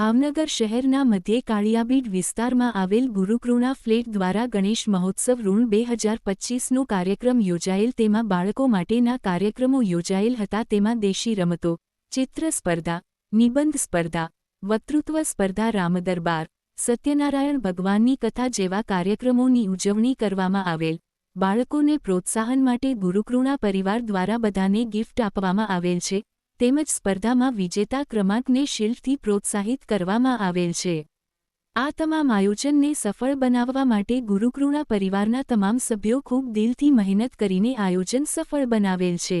ભાવનગર શહેરના મધ્યે કાળિયાબીડ વિસ્તારમાં આવેલ ગુરુકૃણા ફ્લેટ દ્વારા ગણેશ મહોત્સવ ઋણ બે હજાર પચ્ચીસનો કાર્યક્રમ યોજાયેલ તેમાં બાળકો માટેના કાર્યક્રમો યોજાયેલ હતા. તેમાં દેશી રમતો, ચિત્ર સ્પર્ધા, નિબંધ સ્પર્ધા, વક્તૃત્વ સ્પર્ધા, રામદરબાર, સત્યનારાયણ ભગવાનની કથા જેવા કાર્યક્રમોની ઉજવણી કરવામાં આવેલ. બાળકોને પ્રોત્સાહન માટે ગુરુકૃણા પરિવાર દ્વારા બધાને ગિફ્ટ આપવામાં આવેલ છે. તેમજ સ્પર્ધામાં વિજેતા ક્રમાંકને શિલ્ડથી પ્રોત્સાહિત કરવામાં આવેલ છે. આ તમામ આયોજનને સફળ બનાવવા માટે ગુરુકૃણા પરિવારના તમામ સભ્યો ખૂબ દિલથી મહેનત કરીને આયોજન સફળ બનાવેલ છે.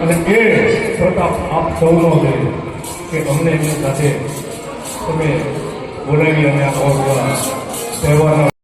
અને એ પ્રતાપ આપ સૌનો છે કે અમને એમની સાથે તમે બોલાવી અને આ તહેવારના